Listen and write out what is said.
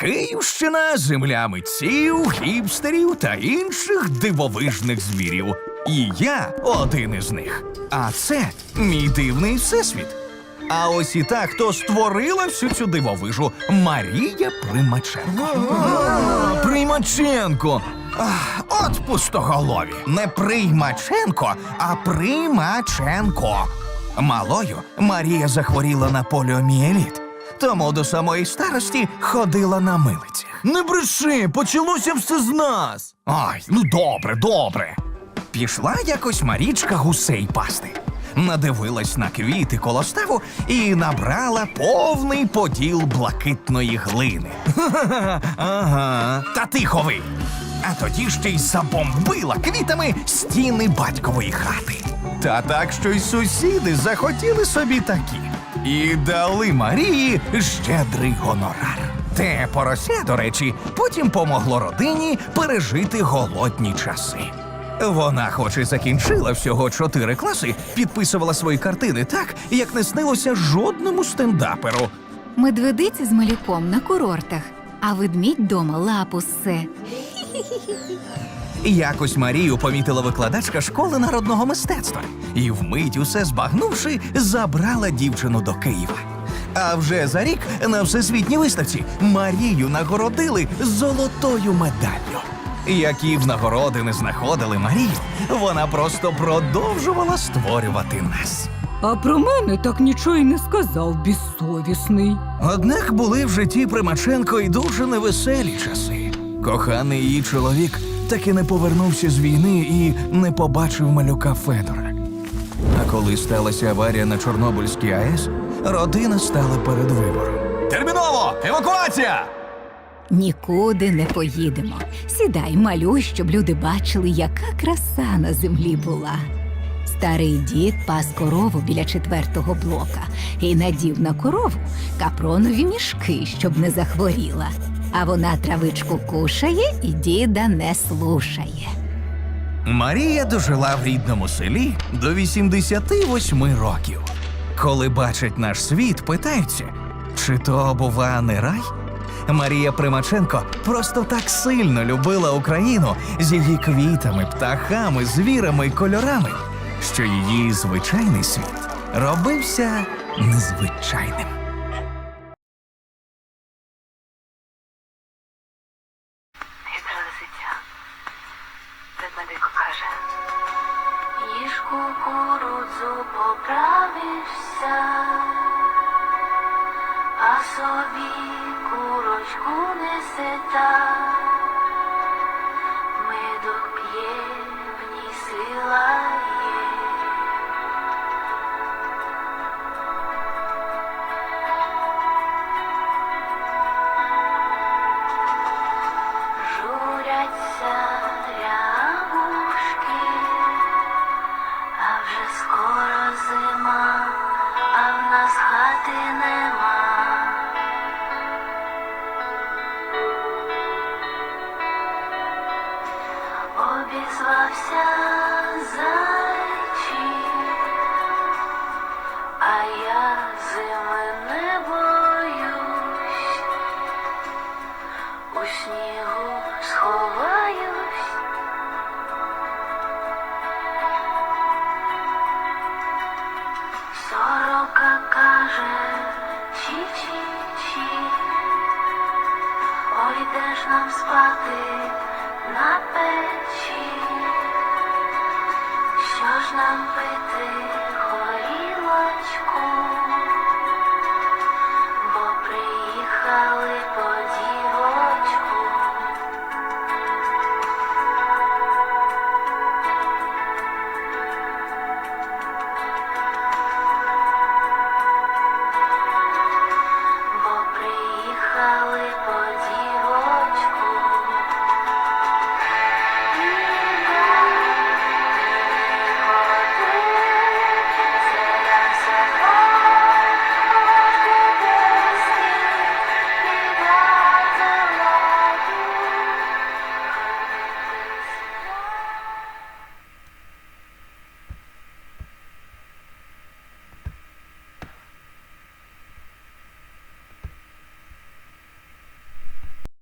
Київщина земля митців, гіпстерів та інших дивовижних звірів. І я один із них. А це мій дивний всесвіт. А ось і та, хто створила всю цю дивовижу Марія Примаченко. Примаченко. Ах, От пустоголові. Не Приймаченко, а Примаченко. Малою Марія захворіла на поліомієліт, тому до самої старості ходила на милицях. Не бреши, почалося все з нас. Ай, ну добре, добре. Пішла якось Марічка гусей пасти. Надивилась на квіти коло ставу і набрала повний поділ блакитної глини. Ага. Та тихо ви! А тоді ще й забомбила квітами стіни батькової хати. Та так, що й сусіди захотіли собі такі. І дали Марії щедрий гонорар. Те порося, до речі, потім помогло родині пережити голодні часи. Вона, хоч і закінчила всього чотири класи, підписувала свої картини так, як не снилося жодному стендаперу. Медведиці з малюком на курортах, а ведмідь дома лапу ссе. Якось Марію помітила викладачка школи народного мистецтва і вмить усе збагнувши, забрала дівчину до Києва. А вже за рік на всесвітній виставці Марію нагородили золотою медаллю. Які б нагороди не знаходили Марію, вона просто продовжувала створювати нас. А про мене так нічого й не сказав безсовісний. Однак були в житті Примаченко і дуже невеселі часи. Коханий її чоловік так і не повернувся з війни і не побачив малюка Федора. А коли сталася аварія на Чорнобильській АЕС, родина стала перед вибором. Терміново! Евакуація! Нікуди не поїдемо. Сідай, малюй, щоб люди бачили, яка краса на землі була. Старий дід пас корову біля четвертого блока і надів на корову капронові мішки, щоб не захворіла. А вона травичку кушає і діда не слушає. Марія дожила в рідному селі до 88 років. Коли бачать наш світ, питаються, чи то бува не рай? Марія Примаченко просто так сильно любила Україну з її квітами, птахами, звірами й кольорами, що її звичайний світ робився незвичайним. Кукурудзу поправишся, а собі курочку несе та. Зима, а в нас хати нема. Обізвався зайчик, Каже чі-чі-чі. Ой, де ж нам спати на печі? Що ж нам пити горілочку?